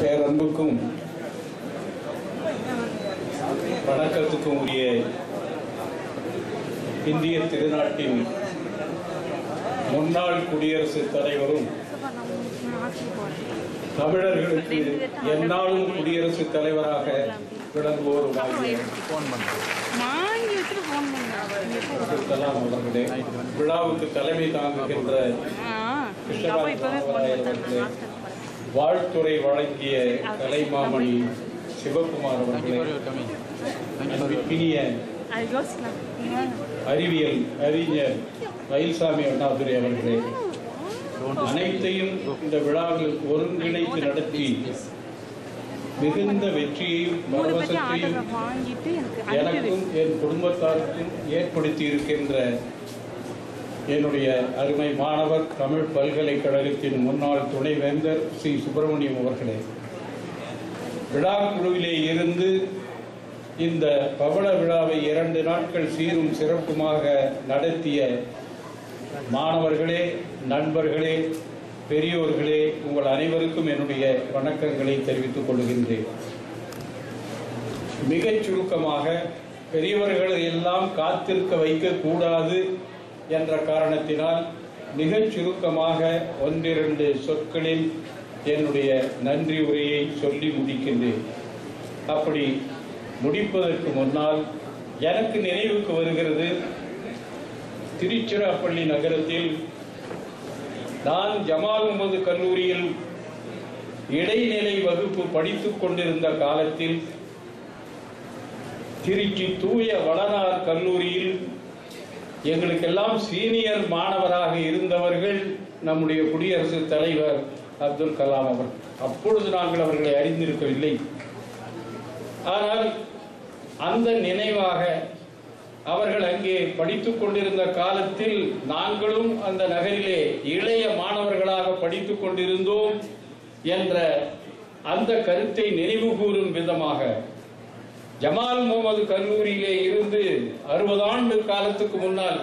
பேரன்புக்கும் வணக்கத்துக்கும் உரிய இந்திய திருநாட்டின் முன்னாள் குடியரசுத் தலைவரும் தமிழர்களுக்கு எந்நாளும் குடியரசுத் தலைவராக அவர்களே விழாவுக்கு தலைமை தாங்குகின்ற ஃபோன் பண்ணாங்க வாழ்த்துறை வழங்கிய கலைமாமணி சிவகுமார் அவர்களே அறிவியல் அறிஞர் மயில்சாமி அண்ணாதுரை அவர்களே அனைத்தையும் இந்த விழாவில் ஒருங்கிணைத்து நடத்தி மிகுந்த வெற்றியையும் பரவசத்தையும் எனக்கும் என் குடும்பத்தாருக்கும் ஏற்படுத்தி இருக்கின்ற என்னுடைய அருமை மாணவர் தமிழ் பல்கலைக்கழகத்தின் முன்னாள் துணைவேந்தர் ஸ்ரீ சுப்பிரமணியம் அவர்களே. விழா குழுவிலே இருந்து இந்த பவள விழாவை இரண்டு நாட்கள் சீரும் சிறப்புமாக நடத்திய மாணவர்களே நண்பர்களே பெரியோர்களே உங்கள் அனைவருக்கும் என்னுடைய வணக்கங்களை தெரிவித்துக் கொள்கின்றேன். மிகச் சுருக்கமாக பெரியவர்களை எல்லாம் காத்திருக்க வைக்கக்கூடாது என்ற காரணத்தினால் மிகச் சுருக்கமாக ஒன்றிரண்டு சொற்களில் என்னுடைய நன்றி உரையை சொல்லி முடிக்கின்றேன். அப்படி முடிப்பதற்கு முன்னால் எனக்கு நினைவுக்கு வருகிறது திருச்சிராப்பள்ளி நகரத்தில் நான் ஜமால் முகமது கல்லூரியில் இடைநிலை வகுப்பு படித்துக் கொண்டிருந்த காலத்தில் திருச்சி தூய வளனார் கல்லூரியில் எங்களுக்கெல்லாம் சீனியர் மாணவராக இருந்தவர்கள் நம்முடைய குடியரசுத் தலைவர் அப்துல் கலாம் அவர். அப்பொழுது நாங்கள் அவர்களை அறிந்திருக்கவில்லை. ஆனால் அந்த நினைவாக அவர்கள் அங்கே படித்துக் கொண்டிருந்த காலத்தில் நாங்களும் அந்த நகரிலே இளைய மாணவர்களாக படித்துக் கொண்டிருந்தோம் என்ற அந்த கருத்தை நினைவு கூறும் விதமாக ஜமால் முகமது கல்லூரியிலே இருந்து அறுபது ஆண்டு காலத்துக்கு முன்னால்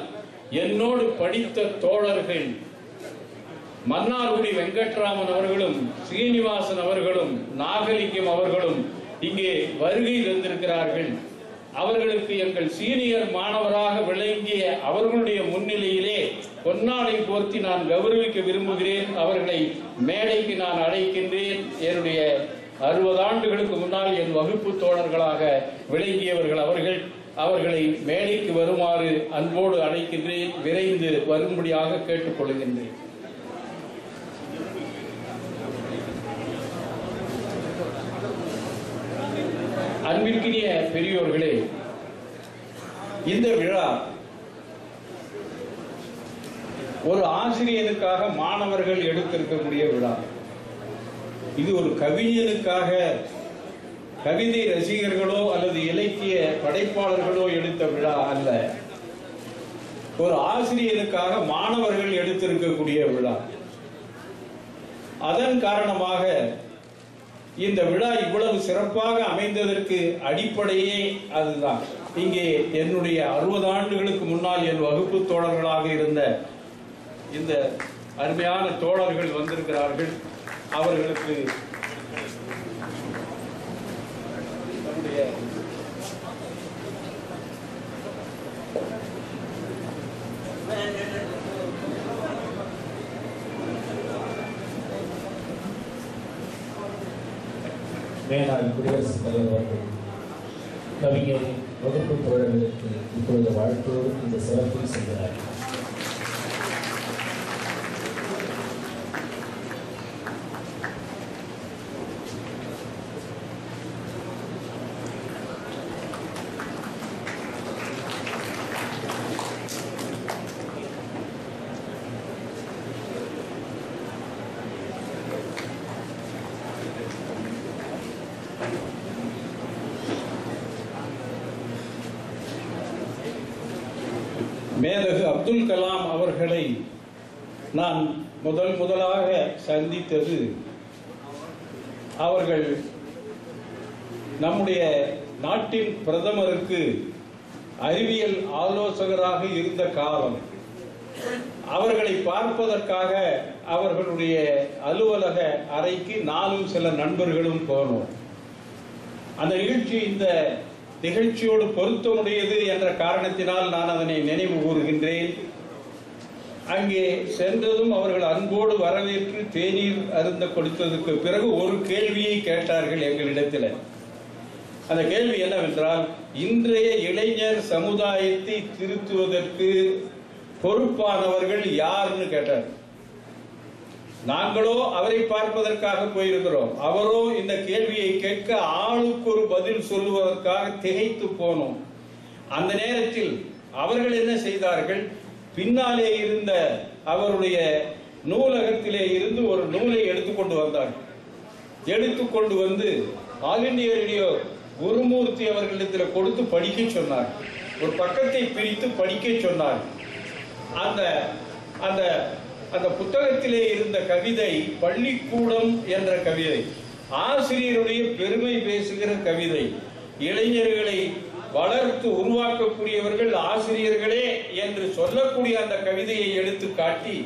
என்னோடு படித்த தோழர்கள் மன்னார்குடி வெங்கட்ராமன் அவர்களும் சீனிவாசன் அவர்களும் நாகலிங்கம் அவர்களும் இங்கே வருகை தந்திருக்கிறார்கள் அவர்களுக்கு எங்கள் சீனியர் மாணவராக விளங்கிய அவர்களுடைய முன்னிலையிலே பொன்னாடை போர்த்தி நான் கௌரவிக்க விரும்புகிறேன். அவர்களை மேடைக்கு நான் அழைக்கின்றேன். என்னுடைய அறுபது ஆண்டுகளுக்கு முன்னால் என் வகுப்பு தோழர்களாக விளங்கியவர்கள் அவர்கள் அவர்களை மேடைக்கு வருமாறு அன்போடு அழைக்கின்றேன் விரைந்து வரும்படியாக கேட்டுக்கொள்கின்றேன். அன்பிற்கினிய பெரியோர்களே இந்த விழா ஒரு ஆசிரியனுக்காக மாணவர்கள் எடுத்திருக்கக்கூடிய விழா. இது ஒரு கவிஞனுக்காக கவிதை ரசிகர்களோ அல்லது இலக்கிய படைப்பாளர்களோ எடுத்த விழா அல்ல. ஒரு ஆசிரியருக்காக மாணவர்கள் எடுத்திருக்கக்கூடிய விழா. அதன் காரணமாக இந்த விழா இவ்வளவு சிறப்பாக அமைந்ததற்கு அடிப்படையே அதுதான். இங்கே என்னுடைய அறுபது ஆண்டுகளுக்கு முன்னால் என் வகுப்பு தோழர்களாக இருந்த இந்த அருமையான தோழர்கள் வந்திருக்கிறார்கள். அவர்களுக்கு நம்முடைய மேலாள் குடியரசுத் தலைவர் அவர்கள் கவிஞர் வகுப்பு தோழர்களுக்கு இப்பொழுது வாழ்த்தோடு இந்த சிறப்பை செய்கிறார் அப்துல் கலாம் அவர்களை நான் முதல் முதலாக சந்தித்தது அவர்கள் நம்முடைய நாட்டின் பிரதமருக்கு அறிவியல் ஆலோசகராக இருந்த காலம். அவர்களை பார்ப்பதற்காக அவர்களுடைய அலுவலக அறைக்கு நானும் சில நண்பர்களும் போனோம். அந்த நிகழ்ச்சி இந்த நிகழ்ச்சியோடு பொருத்தமுடையது என்ற காரணத்தினால் நான் அதனை நினைவு கூறுகின்றேன். அங்கே சென்றதும் அவர்கள் அன்போடு வரவேற்று தேநீர் அருந்த கொடுத்ததுக்கு பிறகு ஒரு கேள்வியை கேட்டார்கள் எங்களிடத்தில். அந்த கேள்வி என்னவென்றால் இன்றைய இளைஞர் சமுதாயத்தை திருத்துவதற்கு பொறுப்பானவர்கள் யாருன்னு கேட்டார். நாங்களோ அவரை பார்ப்பதற்காக போயிருக்கிறோம். அவரோ இந்த கேள்வியை கேட்க ஆளுக்கு ஒரு பதில் சொல்லுவதற்காக திகைத்து போனோம். அந்த நேரத்தில் அவர்கள் என்ன செய்தார்கள்? பின்னாலே இருந்த அவருடைய நூலகத்திலே இருந்து ஒரு நூலை எடுத்துக்கொண்டு வந்தார்கள். எடுத்துக்கொண்டு வந்து ஆல் இண்டியா ரேடியோ குருமூர்த்தி அவர்களிடத்தில் கொடுத்து படிக்க சொன்னார். ஒரு பக்கத்தை பிரித்து படிக்க சொன்னார். அந்த அந்த அந்த புத்தகத்திலே இருந்த கவிதை பள்ளிக்கூடம் என்ற கவிதை. ஆசிரியருடைய பெருமை பேசுகிற கவிதை. இளைஞர்களை வளர்த்து உருவாக்கக்கூடியவர்கள் ஆசிரியர்களே என்று சொல்லக்கூடிய அந்த கவிதையை எடுத்து காட்டி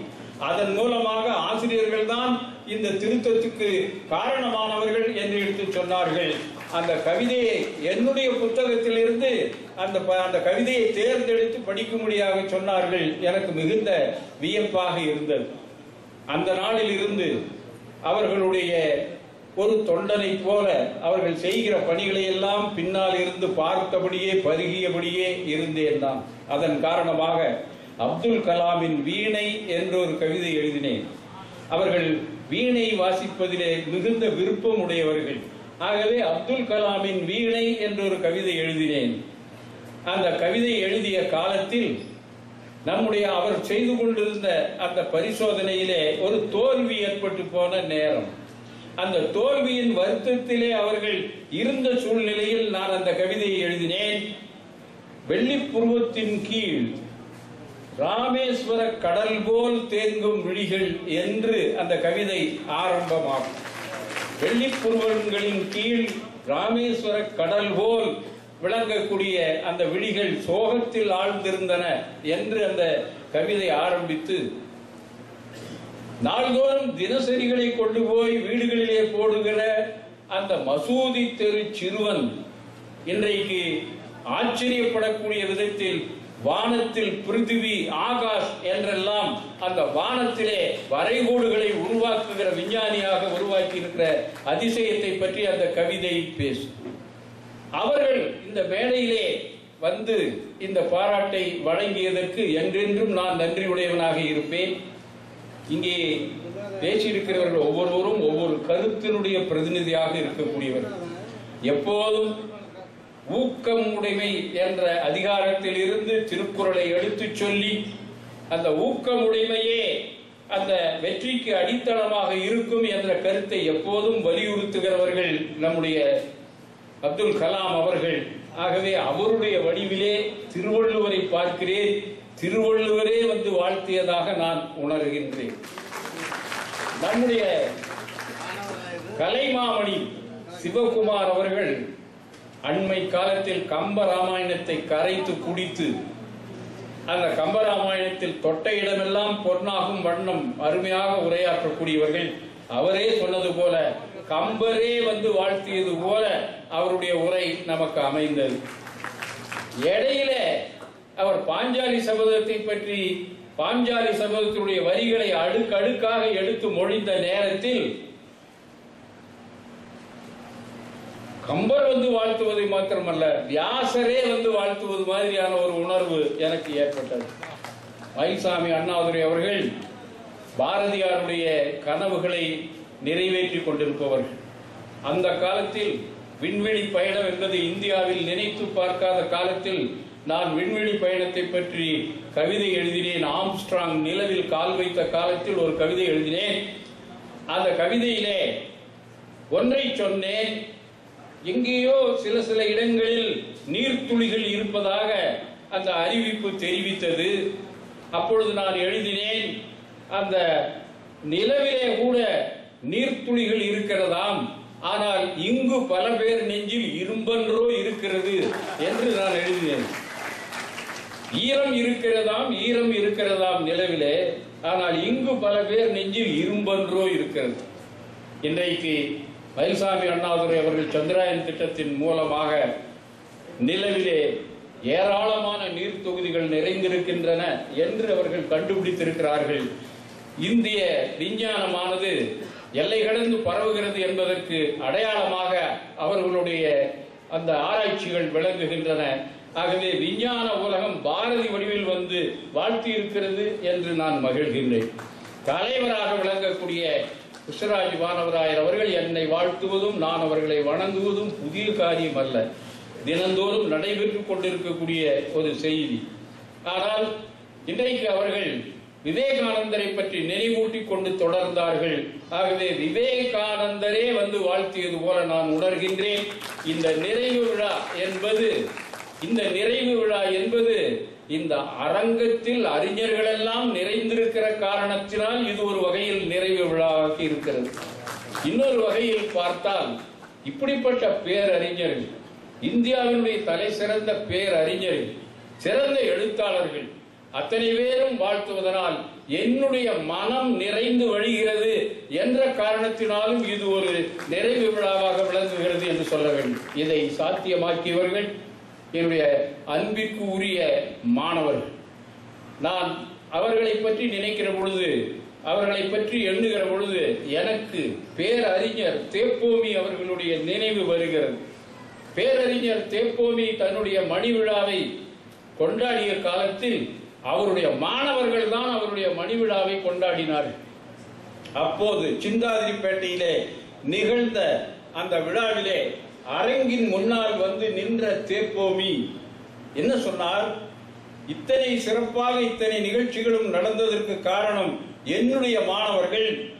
அதன் மூலமாக ஆசிரியர்கள் தான் இந்த திருத்தத்துக்கு காரணமானவர்கள் என்று எடுத்து சொன்னார்கள். அந்த கவிதையை என்னுடைய புத்தகத்திலிருந்து அந்த ப- அந்த கவிதையை தேர்ந்தெடுத்து படிக்கும்படியாக சொன்னார்கள். எனக்கு மிகுந்த வியப்பாக இருந்தது. அந்த நாளில் இருந்து அவர்களுடைய ஒரு தொண்டனை போல அவர்கள் செய்கிற பணிகளை எல்லாம் பின்னால் இருந்து பார்த்தபடியே பருகியபடியே இருந்தேன் நான். அதன் காரணமாக அப்துல் கலாமின் வீணை என்ற ஒரு கவிதை எழுதினேன். அவர்கள் வீணை வாசிப்பதிலே மிகுந்த விருப்பம் உடையவர்கள் ஆகவே அப்துல் கலாமின் வீணை என்றொரு கவிதை எழுதினேன். அந்த கவிதை எழுதிய காலத்தில் நம்முடைய அவர் செய்து கொண்டிருந்த அந்த பரிசோதனையிலே ஒரு தோல்வி ஏற்பட்டு போன நேரம். அந்த தோல்வியின் வருத்தத்திலே அவர்கள் இருந்த சூழ்நிலையில் நான் அந்த கவிதையை எழுதினேன். வெள்ளிப்புருவத்தின் கீழ் ராமேஸ்வர கடல் போல் தேங்கும் விழிகள் என்று அந்த கவிதை ஆரம்பமாகும். வெள்ளிப்புருவன்களின் கீழ் ராமேஸ்வர கடல் போல் விளங்கக்கூடிய அந்த விழிகள் சோகத்தில் ஆழ்ந்திருந்தன என்று அந்த கவிதை ஆரம்பித்து நாள்தோறும் தினசரிகளை கொண்டு போய் வீடுகளிலே போடுகிற அந்த மசூதி தெரு சிறுவன் இன்றைக்கு ஆச்சரியப்படக்கூடிய விதத்தில் வானத்தில் பிருத்திவி ஆகாஷ் என்றெல்லாம் அந்த வானத்திலே வரைகோடுகளை உருவாக்குகிற விஞ்ஞானியாக உருவாக்கி இருக்கிற அதிசயத்தை பற்றி அந்த கவிதை பேசும். அவர்கள் இந்த மேடையிலே வந்து இந்த பாராட்டை வழங்கியதற்கு என்றென்றும் நான் நன்றியுடையவனாக இருப்பேன். இங்கே பேசியிருக்கிறவர்கள் ஒவ்வொருவரும் ஒவ்வொரு கருத்தினுடைய பிரதிநிதியாக இருக்கக்கூடியவர்கள். எப்போதும் ஊக்கம் உடைமை என்ற அதிகாரத்தில் இருந்து திருக்குறளை எடுத்துச் சொல்லி அந்த ஊக்கம் உடைமையே அந்த வெற்றிக்கு அடித்தளமாக இருக்கும் என்ற கருத்தை எப்போதும் வலியுறுத்துகிறவர்கள் நம்முடைய அப்துல் கலாம் அவர்கள். ஆகவே அவருடைய வடிவிலே திருவள்ளுவரை பார்க்கிறேன். திருவள்ளுவரே வந்து வாழ்த்தியதாக நான் உணர்கின்றேன். நம்முடைய கலைமாமணி சிவகுமார் அவர்கள் அண்மை காலத்தில் கம்ப ராமாயணத்தை கரைத்து குடித்து அந்த கம்பராமாயணத்தில் தொட்ட இடமெல்லாம் பொன்னாகும் வண்ணம் அருமையாக உரையாற்றக்கூடியவர்கள் அவரே சொன்னது போல கம்பரே வந்து வாழ்த்தியது போல அவருடைய உரை நமக்கு அமைந்தது. இடையில அவர் பாஞ்சாலி சபதத்தை பற்றி பாஞ்சாலி சபதத்தினுடைய வரிகளை அடுக்கடுக்காக எடுத்து மொழிந்த நேரத்தில் கம்பர் வந்து வாழ்த்துவதை மாத்திரமல்ல வியாசரே வந்து வாழ்த்துவது மாதிரியான ஒரு உணர்வு எனக்கு ஏற்பட்டது. மயில்சாமி அண்ணாதுரை அவர்கள் பாரதியாருடைய கனவுகளை நிறைவேற்றி கொண்டிருப்பவர்கள். அந்த காலத்தில் விண்வெளி பயணம் என்பது இந்தியாவில் நினைத்து பார்க்காத காலத்தில் நான் விண்வெளி பயணத்தை பற்றி கவிதை எழுதினேன். ஆம்ஸ்ட்ராங் நிலவில் கால் வைத்த காலத்தில் ஒரு கவிதை எழுதினேன். அந்த கவிதையிலே ஒன்றை சொன்னேன் எங்கேயோ சில சில இடங்களில் நீர்த்துளிகள் இருப்பதாக அந்த அறிவிப்பு தெரிவித்தது. அப்பொழுது நான் எழுதினேன் அந்த நிலவிலே கூட நீர்த்துளிகள் இருக்கிறதாம் ஆனால் இங்கு பல பேர் நெஞ்சில் இரும்பன்றோ இருக்கிறது என்று நான் எழுதினேன். ஈரம் இருக்கிறதாம் ஈரம் இருக்கிறதாம் நிலவிலே ஆனால் இங்கு பல பேர் நெஞ்சில் இரும்பன்றோ இருக்கிறது. இன்றைக்கு மயில்சாமி அண்ணாதுரை அவர்கள் சந்திராயன் திட்டத்தின் மூலமாக நிலவிலே ஏராளமான நீர் தொகுதிகள் நிறைந்திருக்கின்றன என்று அவர்கள் கண்டுபிடித்திருக்கிறார்கள். இந்திய விஞ்ஞானமானது எல்லை கடந்து பரவுகிறது என்பதற்கு அடையாளமாக அவர்களுடைய அந்த ஆராய்ச்சிகள் விளங்குகின்றன. ஆகவே விஞ்ஞான உலகம் பாரதி வடிவில் வந்து வாழ்த்தி இருக்கிறது என்று நான் மகிழ்கின்றேன். தலைவராக விளங்கக்கூடிய கிருஷ்ணராஜ் வானவராயர் அவர்கள் என்னை வாழ்த்துவதும் நான் அவர்களை வணங்குவதும் புதிய காரியம் அல்ல. தினந்தோறும் நடைபெற்றுக் கொண்டிருக்கக்கூடிய ஒரு செய்தி. ஆனால் இன்றைக்கு அவர்கள் விவேகானந்தரை பற்றி நினைவூட்டிக் கொண்டு தொடர்ந்தார்கள். ஆகவே விவேகானந்தரே வந்து வாழ்த்தியது போல நான் உணர்கின்றேன். இந்த நிறைவு விழா என்பது இந்த நிறைவு விழா என்பது இந்த அரங்கத்தில் அறிஞர்கள் எல்லாம் நிறைந்திருக்கிற காரணத்தினால் இது ஒரு வகையில் நிறைவு விழாவாக இருக்கிறது. இன்னொரு வகையில் பார்த்தால் இப்படிப்பட்ட பேரறிஞர்கள் இந்தியாவினுடைய தலை சிறந்த பேரறிஞர்கள் சிறந்த எழுத்தாளர்கள் அத்தனை பேரும் வாழ்த்துவதனால் என்னுடைய மனம் நிறைந்து வழிகிறது என்ற காரணத்தினாலும் இது ஒரு நிறைவு விழாவாக விளங்குகிறது என்று சொல்ல வேண்டும். இதை சாத்தியமாக்கியவர்கள் என்னுடைய அன்பிற்கு உரிய மாணவர்கள். நான் அவர்களை பற்றி நினைக்கிற பொழுது அவர்களை பற்றி எண்ணுகிற பொழுது எனக்கு பேரறிஞர் தேப்போமி அவர்களுடைய நினைவு வருகிறது. பேரறிஞர் தேப்போமி தன்னுடைய மணி விழாவை கொண்டாடிய காலத்தில் அவருடைய மாணவர்கள் தான் அவருடைய மணி விழாவை கொண்டாடினார்கள். அப்போது சிந்தாதிரிப்பேட்டையிலே நிகழ்ந்த அந்த விழாவிலே அரங்கின் முன்னால் வந்து நின்ற தேப்போமி என்ன சொன்னார்? இத்தனை சிறப்பாக இத்தனை நிகழ்ச்சிகளும் நடந்ததற்கு காரணம் என்னுடைய மாணவர்கள்.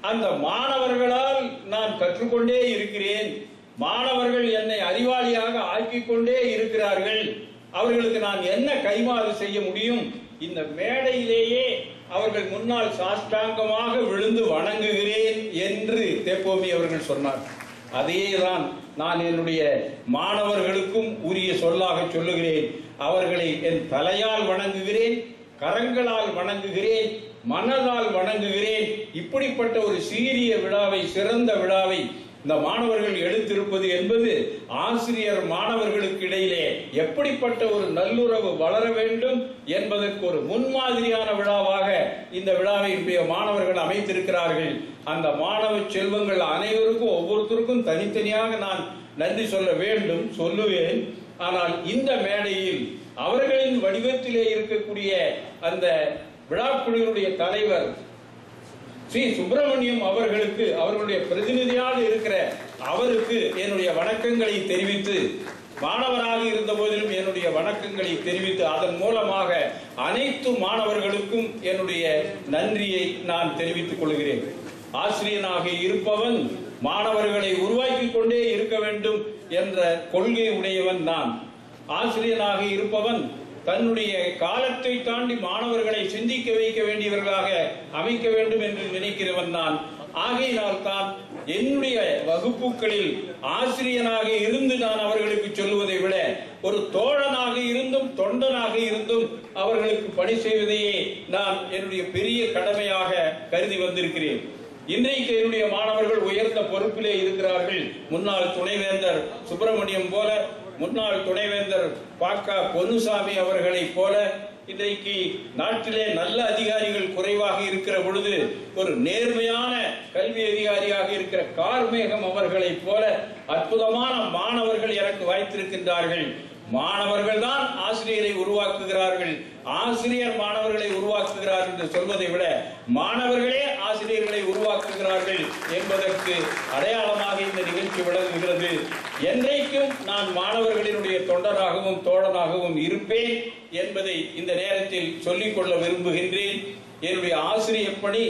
அந்த மாணவர்களால் நான் கற்றுக்கொண்டே இருக்கிறேன். மாணவர்கள் என்னை அறிவாளியாக ஆக்கிக் கொண்டே இருக்கிறார்கள். அவர்களுக்கு நான் என்ன கைமாறு செய்ய முடியும்? இந்த மேடையிலேயே அவர்கள் முன்னால் சாஷ்டாங்கமாக விழுந்து வணங்குகிறேன் என்று தேப்போமி அவர்கள் சொன்னார். அதேதான் நான் என்னுடைய மாணவர்களுக்கும் உரிய சொல்லாக சொல்லுகிறேன். அவர்களை என் தலையால் வணங்குகிறேன் கரங்களால் வணங்குகிறேன் மனதால் வணங்குகிறேன். இப்படிப்பட்ட ஒரு சீரிய விழாவை சிறந்த விழாவை இந்த மாணவர்கள் எடுத்திருப்பது என்பது ஆசிரியர் மாணவர்களுக்கு இடையிலே எப்படிப்பட்ட ஒரு நல்லுறவு வளர வேண்டும் என்பதற்கு ஒரு முன்மாதிரியான விழாவாக இந்த விழாவை இன்றைய மாணவர்கள் அமைத்திருக்கிறார்கள். அந்த மாணவ செல்வங்கள் அனைவருக்கும் ஒவ்வொருத்தருக்கும் தனித்தனியாக நான் நன்றி சொல்ல வேண்டும் சொல்லுவேன். ஆனால் இந்த மேடையில் அவர்களின் வடிவத்திலே இருக்கக்கூடிய அந்த விழாக்குழுவினுடைய தலைவர் ஸ்ரீ சுப்பிரமணியம் அவர்களுக்கு அவர்களுடைய பிரதிநிதியாக இருக்கிற அவருக்கு என்னுடைய வணக்கங்களை தெரிவித்து மாணவராக இருந்த போதிலும் என்னுடைய வணக்கங்களை தெரிவித்து அதன் மூலமாக அனைத்து மாணவர்களுக்கும் என்னுடைய நன்றியை நான் தெரிவித்துக் கொள்கிறேன். ஆசிரியனாக இருப்பவன் மாணவர்களை உருவாக்கி கொண்டே இருக்க வேண்டும் என்ற கொள்கை உடையவன் நான். ஆசிரியனாக இருப்பவன் தன்னுடைய காலத்தை தாண்டி மாணவர்களை சிந்திக்க வைக்க வேண்டியவர்களாக அமைக்க வேண்டும் என்று நினைக்கிறவன் நான். ஆகையினால் தான் என்னுடைய வகுப்புகளில் ஆசிரியனாக இருந்து நான் அவர்களுக்கு சொல்லுவதை விட ஒரு தோழனாக இருந்தும் தொண்டனாக இருந்தும் அவர்களுக்கு பணி செய்வதையே நான் என்னுடைய பெரிய கடமையாக கருதி வந்திருக்கிறேன். இன்றைக்கு என்னுடைய மாணவர்கள் உயர்ந்த பொறுப்பிலே இருக்கிறார்கள். முன்னாள் துணைவேந்தர் சுப்பிரமணியம் போல முன்னாள் துணைவேந்தர் பாக்கா பொன்னுசாமி அவர்களைப் போல இன்றைக்கு நாட்டிலே நல்ல அதிகாரிகள் குறைவாக இருக்கிற பொழுது ஒரு நேர்மையான கல்வி அதிகாரியாக இருக்கிற கார்மேகம் அவர்களைப் போல அற்புதமான மாணவர்கள் எனக்கு வாய்த்திருக்கின்றார்கள். மாணவர்கள் தான் ஆசிரியரை உருவாக்குகிறார்கள். ஆசிரியர் மாணவர்களை உருவாக்குகிறார் என்று சொல்வதை விட மாணவர்களே ஆசிரியர்களை உருவாக்குகிறார்கள் என்பதற்கு அடையாளமாக இந்த நிகழ்ச்சி விளங்குகிறது. என்றைக்கும் நான் மாணவர்களினுடைய தொண்டராகவும் தோழனாகவும் இருப்பேன் என்பதை இந்த நேரத்தில் சொல்லிக்கொள்ள விரும்புகின்றேன். என்னுடைய ஆசிரியர் பணி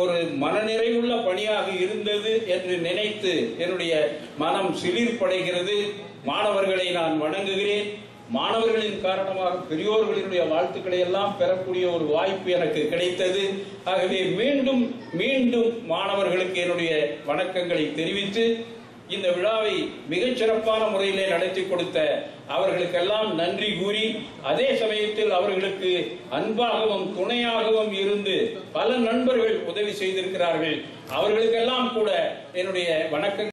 ஒரு மனநிறைவுள்ள பணியாக இருந்தது என்று நினைத்து என்னுடைய மனம் சிலிர்ப்படைகிறது மாணவர்களை நான் வணங்குகிறேன். மாணவர்களின் காரணமாக பெரியோர்களினுடைய வாழ்த்துக்களை எல்லாம் பெறக்கூடிய ஒரு வாய்ப்பு எனக்கு கிடைத்தது. ஆகவே மீண்டும் மீண்டும் மாணவர்களுக்கு என்னுடைய வணக்கங்களை தெரிவித்து இந்த விழாவை மிகச் சிறப்பான முறையிலே நடத்தி கொடுத்த அவர்களுக்கெல்லாம் நன்றி கூறி அதே சமயத்தில் அவர்களுக்கு அன்பாகவும் துணையாகவும் இருந்து பல நண்பர்கள் உதவி செய்திருக்கிறார்கள். அவர்களுக்கெல்லாம் கூட என்னுடைய வணக்கங்கள்.